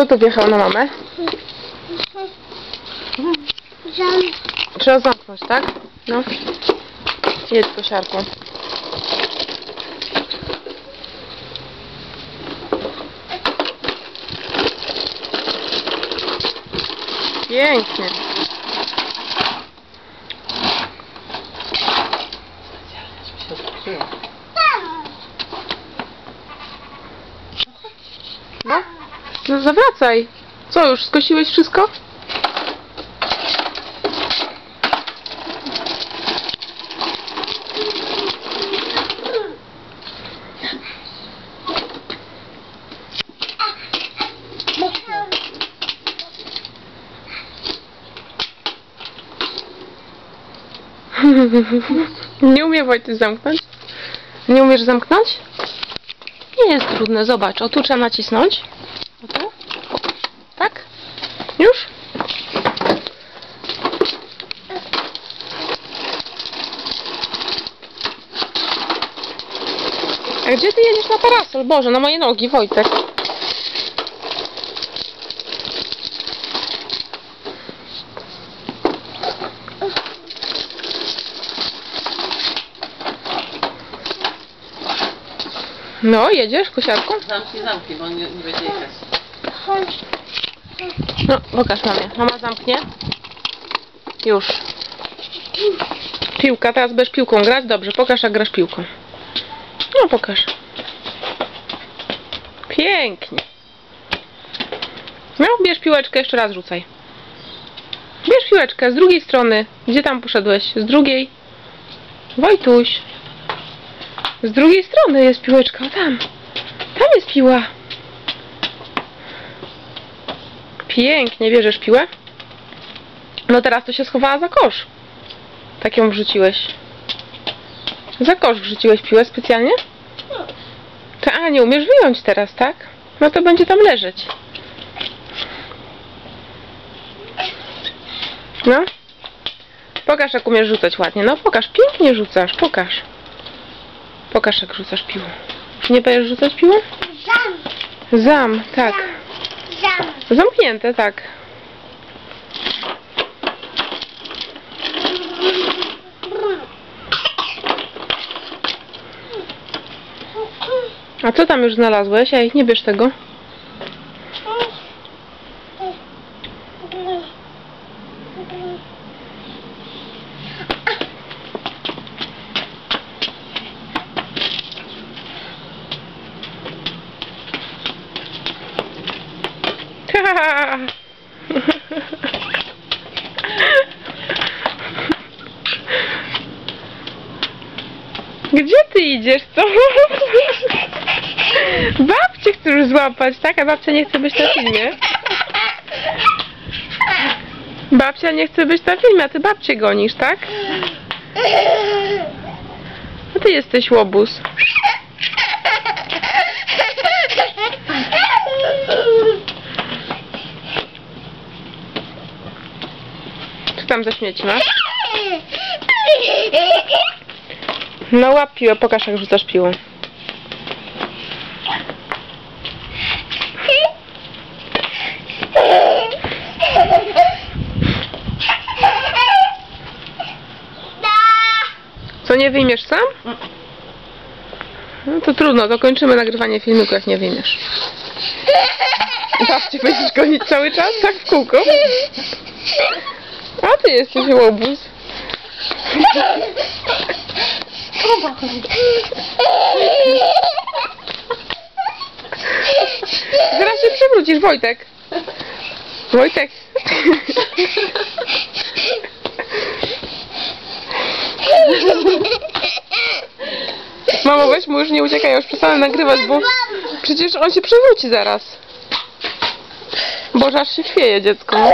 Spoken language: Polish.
Kto tu wjechał na mamę? Trzeba zamknąć, tak? No. Jedź kosiarką. Pięknie. No. No zawracaj. Co, już skosiłeś wszystko? Nie umie Wojty zamknąć? Nie umiesz zamknąć? Nie jest trudne, zobacz. O tu trzeba nacisnąć. Już? A gdzie ty jedziesz na parasol? Boże, na moje nogi, Wojtek. No, jedziesz kosiarką? Zamknij, zamknij, bo on nie, nie będzie jechać. No, pokaż mamie. Mama zamknie. Już. Piłka, teraz będziesz piłką grać? Dobrze, pokaż jak grasz piłką. No, pokaż. Pięknie. No, bierz piłeczkę, jeszcze raz rzucaj. Bierz piłeczkę z drugiej strony. Gdzie tam poszedłeś? Z drugiej. Wojtuś. Z drugiej strony jest piłeczka. Tam. Tam jest piła. Pięknie, bierzesz piłę. No teraz to się schowała za kosz. Tak ją wrzuciłeś. Za kosz wrzuciłeś piłę specjalnie? To, a, nie umiesz wyjąć teraz, tak? No to będzie tam leżeć. No. Pokaż jak umiesz rzucać ładnie. No pokaż, pięknie rzucasz, pokaż. Pokaż jak rzucasz piłą. Nie będziesz rzucać piłą? Żam. Zam, tak. Żam. Zamknięte, tak. A co tam już znalazłeś? Ej, nie bierz tego. Gdzie ty idziesz, co? Babcię chcesz złapać, tak? A babcia nie chce być na filmie. Babcia nie chce być na filmie, a ty babcię gonisz, tak? A ty jesteś łobuz. Tam za śmieci masz? No łap piłę, pokaż jak rzucasz piłą. Co, nie wyjmiesz sam? No to trudno, to kończymy nagrywanie filmiku, jak nie wyjmiesz. Babcie będziesz gonić cały czas, tak w kółko? A ty jesteś łobuz. Zaraz się przewrócisz, Wojtek. Wojtek. Mamo, weź mu już nie uciekaj, już przestałem nagrywać, bo przecież on się przewróci zaraz. Boże, aż się chwieje dziecko.